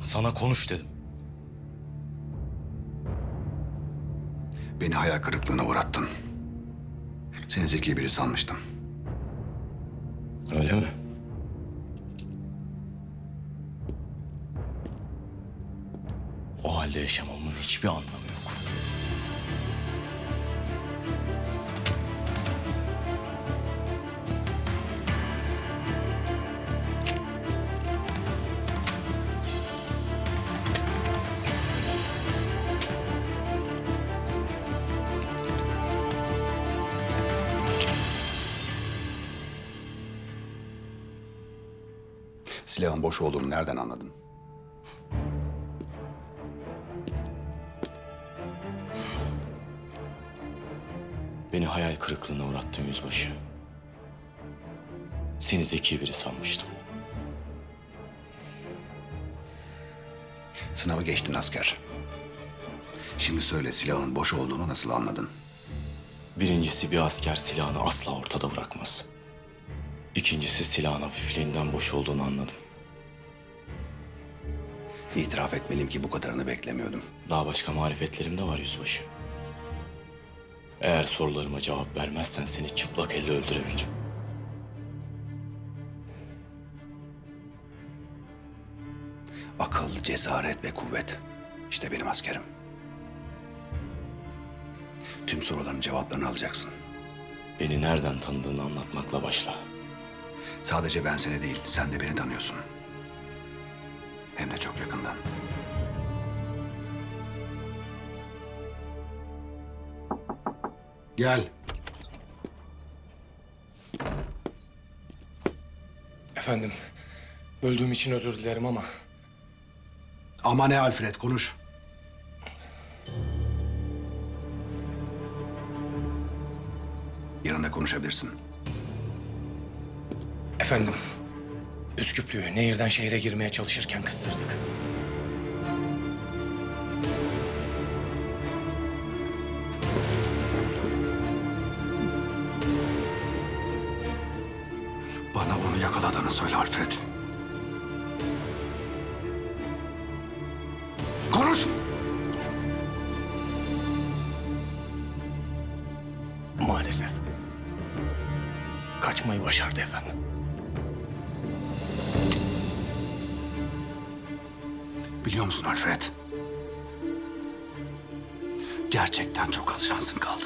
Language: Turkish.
Sana konuş dedim. Beni hayal kırıklığına uğrattın. Seni zeki biri sanmıştım. Öyle mi? O halde yaşamamın hiçbir anlamı yok. Silahın boş olduğunu nereden anladın? Beni hayal kırıklığına uğrattın yüzbaşı. Seni zeki biri sanmıştım. Sınavı geçtin asker. Şimdi söyle silahın boş olduğunu nasıl anladın? Birincisi bir asker silahını asla ortada bırakmaz. İkincisi silahın hafifliğinden boş olduğunu anladım. İtiraf etmeliyim ki bu kadarını beklemiyordum. Daha başka marifetlerim de var yüzbaşı. Eğer sorularıma cevap vermezsen seni çıplak elle öldürebilirim. Akıl, cesaret ve kuvvet. İşte benim askerim. Tüm soruların cevaplarını alacaksın. Beni nereden tanıdığını anlatmakla başla. Sadece ben seni değil, sen de beni tanıyorsun. Hem de çok yakından. Gel. Efendim, böldüğüm için özür dilerim ama Ama ne Alfred, konuş. Yanında konuşabilirsin. Efendim, Üsküplü'yü nehirden şehre girmeye çalışırken kıstırdık. Bana onu yakaladığını söyle Alfred. Konuş! Maalesef. Kaçmayı başardı efendim. Biliyor musun Alfred? Gerçekten çok az şansın kaldı.